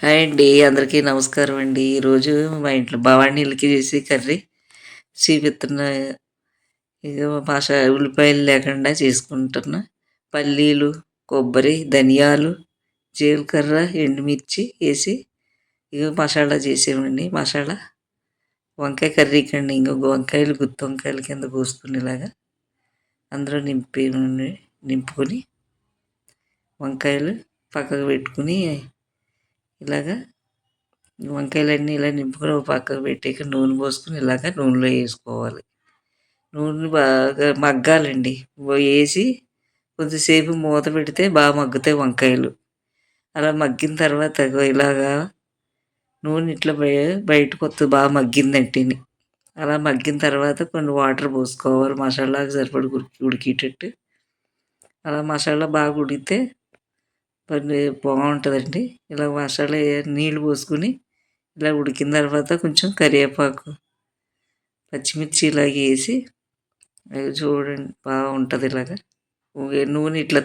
Hi అండి అందరికీ నమస్కారం అండి. ఈరోజు మా ఇంట్లో భవానీలకి చేసి కర్రీ చూపిస్తున్న ఇది భాష ఉల్లిపాయలు లేకుండా చేసుకుంటున్నా. పల్లీలు కొబ్బరి ధనియాలు జీలకర్ర ఎండుమిర్చి వేసి ఇక మసాలా చేసామండి మసాలా వంకాయ కర్రీ కండి ఇంకొక వంకాయలు గుత్తి వంకాయల కింద కోసుకునేలాగా అందులో నింపి నింపుకొని వంకాయలు పక్కకు పెట్టుకుని ఇలాగా వంకాయలన్నీ ఇలా నింపుకొని ఒక పక్కకు పెట్టాక నూనె పోసుకొని ఇలాగ నూనెలో వేసుకోవాలి. నూనె బాగా మగ్గాలండి. వేసి కొద్దిసేపు మూత పెడితే బాగా మగ్గుతాయి వంకాయలు. అలా మగ్గిన తర్వాత ఇలాగా నూనె ఇట్లా బయటకు వస్తుంది బాగా మగ్గిందంటేని అలా మగ్గిన తర్వాత కొన్ని వాటర్ పోసుకోవాలి. మసాలాకు సరిపడి ఉడికి ఉడికేటట్టు. అలా మసాలా బాగా ఉడికితే పని బాగుంటుందండి. ఇలా మసాలా నీళ్ళు పోసుకొని ఇలా ఉడికిన తర్వాత కొంచెం కరివేపాకు పచ్చిమిర్చి ఇలాగ వేసి చూడండి బాగుంటుంది ఇలాగ. నూనె ఇట్లా